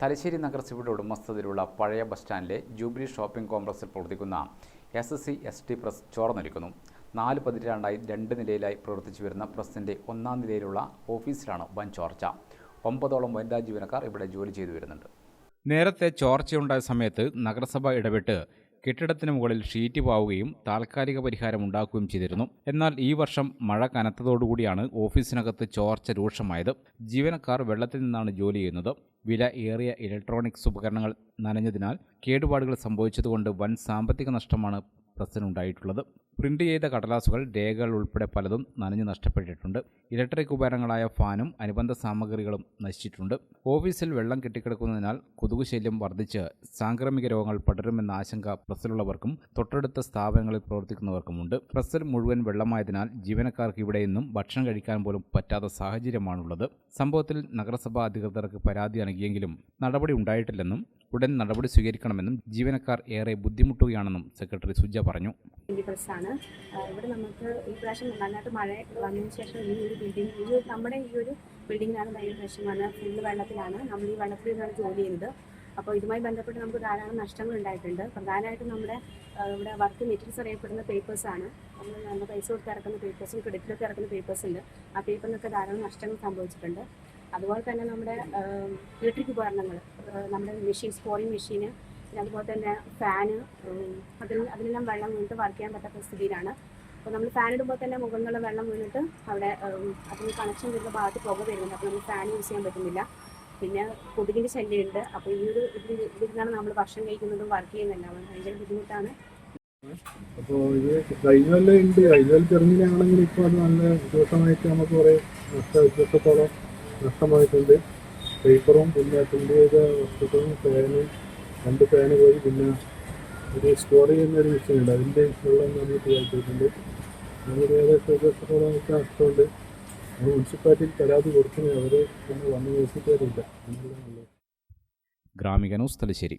തലശ്ശേരി നഗരസഭയുടെ ഉടമസ്ഥതയിലുള്ള പഴയ ബസ് സ്റ്റാൻഡിലെ ജൂബിലി ഷോപ്പിംഗ് കോംപ്ലക്സിൽ പ്രവർത്തിക്കുന്ന S S C S T press ചോർന്നൊരുക്കുന്നു നാല് പതിറ്റാണ്ടായി രണ്ട് നിലയിലായി പ്രവർത്തിച്ചു വരുന്ന പ്രസിന്റെ ഒന്നാം നിലയിലുള്ള ഓഫീസിലാണ് വൻ ചോർച്ച. ഒമ്പതോളം വനിതാ ജീവനക്കാർ ഇവിടെ ജോലി ചെയ്തു വരുന്നുണ്ട്. നേരത്തെ ചോർച്ചയുണ്ടായ സമയത്ത് നഗരസഭ ഇടപെട്ട് കെട്ടിടത്തിന് മുകളിൽ ഷീറ്റ് പാവുകയും താൽക്കാലിക പരിഹാരം ഉണ്ടാക്കുകയും ചെയ്തിരുന്നു. എന്നാൽ ഈ വർഷം മഴ കനത്തതോടുകൂടിയാണ് ഓഫീസിനകത്ത് ചോർച്ച രൂക്ഷമായത്. ജീവനക്കാർ വെള്ളത്തിൽ നിന്നാണ് ജോലി ചെയ്യുന്നത്. വില ഏറിയ ഇലക്ട്രോണിക്സ് ഉപകരണങ്ങൾ നനഞ്ഞതിനാൽ കേടുപാടുകൾ സംഭവിച്ചതുകൊണ്ട് വൻ സാമ്പത്തിക നഷ്ടമാണ് പ്രസ്സിനുണ്ടായിട്ടുള്ളത് പ്രിന്റ് ചെയ്ത കടലാസുകൾ രേഖകൾ ഉൾപ്പെടെ പലതും നനഞ്ഞു നഷ്ടപ്പെട്ടിട്ടുണ്ട്. ഇലക്ട്രിക് ഉപകരണങ്ങളായ ഫാനും അനുബന്ധ സാമഗ്രികളും നശിച്ചിട്ടുണ്ട്. ഓഫീസിൽ വെള്ളം കെട്ടിക്കിടക്കുന്നതിനാൽ കൊതുകു ശല്യം വർദ്ധിച്ച് സാംക്രമിക രോഗങ്ങൾ പടരുമെന്ന ആശങ്ക പ്രസിലുള്ളവർക്കും തൊട്ടടുത്ത സ്ഥാപനങ്ങളിൽ പ്രവർത്തിക്കുന്നവർക്കുമുണ്ട്. പ്രസിൽ മുഴുവൻ വെള്ളമായതിനാൽ ജീവനക്കാർക്ക് ഇവിടെ നിന്നും ഭക്ഷണം കഴിക്കാൻ പോലും പറ്റാത്ത സാഹചര്യമാണുള്ളത്. സംഭവത്തിൽ നഗരസഭാ അധികൃതർക്ക് പരാതി നൽകിയെങ്കിലും നടപടി ഉണ്ടായിട്ടില്ലെന്നും ഉടൻ നടപടി സ്വീകരിക്കണമെന്നും ജീവനക്കാർ ഏറെ ബുദ്ധിമുട്ടുകയാണെന്നും സെക്രട്ടറി സുജ പറഞ്ഞു. പ്രസ്സാണ് ഇവിടെ നമുക്ക് ഈ പ്രാവശ്യം നന്നായിട്ട് മഴ വന്നതിന് ശേഷം ഈ ഒരു ബിൽഡിംഗ് ഈ നമ്മുടെ ഈ ഒരു ബിൽഡിങ്ങിനാണ് ഭയങ്കര പ്രശ്നം. വന്നത് ഫുള്ള് വെള്ളത്തിലാണ്. നമ്മൾ ഈ വെള്ളത്തിൽ നിന്നാണ് ജോലി ചെയ്യുന്നത്. അപ്പോൾ ഇതുമായി ബന്ധപ്പെട്ട് നമുക്ക് ധാരാളം നഷ്ടങ്ങൾ ഉണ്ടായിട്ടുണ്ട്. പ്രധാനമായിട്ടും നമ്മുടെ ഇവിടെ വർക്ക് മെറ്റീരിയൽസ് അറിയപ്പെടുന്ന പേപ്പേഴ്സാണ് നമ്മൾ നല്ല പൈസ കൊടുത്ത് ഇറക്കുന്ന പേപ്പേഴ്സും ക്രെഡിറ്റിലൊക്കെ ഇറക്കുന്ന പേപ്പേഴ്സ് ഉണ്ട്. ആ പേപ്പറിനൊക്കെ ധാരാളം നഷ്ടങ്ങൾ സംഭവിച്ചിട്ടുണ്ട്. അതുപോലെ തന്നെ നമ്മുടെ ഇലക്ട്രിക് ഉപകരണങ്ങൾ നമ്മുടെ മെഷീൻ സ്കോറിംഗ് മെഷീന് പിന്നെ അതുപോലെ തന്നെ ഫാന് അതിൽ അതിനെല്ലാം വെള്ളം വീണിട്ട് വർക്ക് ചെയ്യാൻ പറ്റാത്ത സ്ഥിതിയിലാണ്. അപ്പോൾ നമ്മൾ ഫാൻ ഇടുമ്പോൾ തന്നെ മുകളിലുള്ള വെള്ളം വീണിട്ട് അവിടെ അതിന് കണക്ഷൻ വരുന്ന ഭാഗത്ത് പുക വരുന്നുണ്ട്. അപ്പോൾ നമുക്ക് ഫാൻ യൂസ് ചെയ്യാൻ പറ്റുന്നില്ല. പിന്നെ കൊതുകിന്റെ ശല്യമുണ്ട്. അപ്പോൾ ഈ ഒരു ഇതിൽ ഇതിലാണ് നമ്മൾ ഭക്ഷണം കഴിക്കുന്നതും വർക്ക് ചെയ്യുന്നില്ല അപ്പോൾ ഭയങ്കര ബുദ്ധിമുട്ടാണ്. അപ്പോൾ ഇത് കഴിഞ്ഞ ഉണ്ട്. കഴിഞ്ഞ കൊല്ലം ഇപ്പോൾ അത് നല്ല ദിവസമായിട്ട് നമുക്ക് കുറേ നഷ്ട വ്യത്യസ്തത്തോളം നഷ്ടമായിട്ടുണ്ട് പേപ്പറും പിന്നെ ചെയ്ത വസ്തുക്കളും ഫാനും രണ്ട് ഫാന് പോയി പിന്നെ ഒരു സ്റ്റോർ ചെയ്യുന്ന ഒരു മെഷീൻ ഉണ്ട്. അതിന്റെ വെള്ളം നമ്മൾ ചെയ്തിട്ടുണ്ട്. നമുക്ക് ഏകദേശം വ്യത്യസ്തത്തോളം നമുക്ക് നഷ്ടമുണ്ട് അത് മുനിസിപ്പാലിറ്റിയിൽ പരാതി കൊടുക്കുന്നത് അവർ നമ്മൾ വന്ന് ഉള്ളത് ഗ്രാമിക തലശ്ശേരി.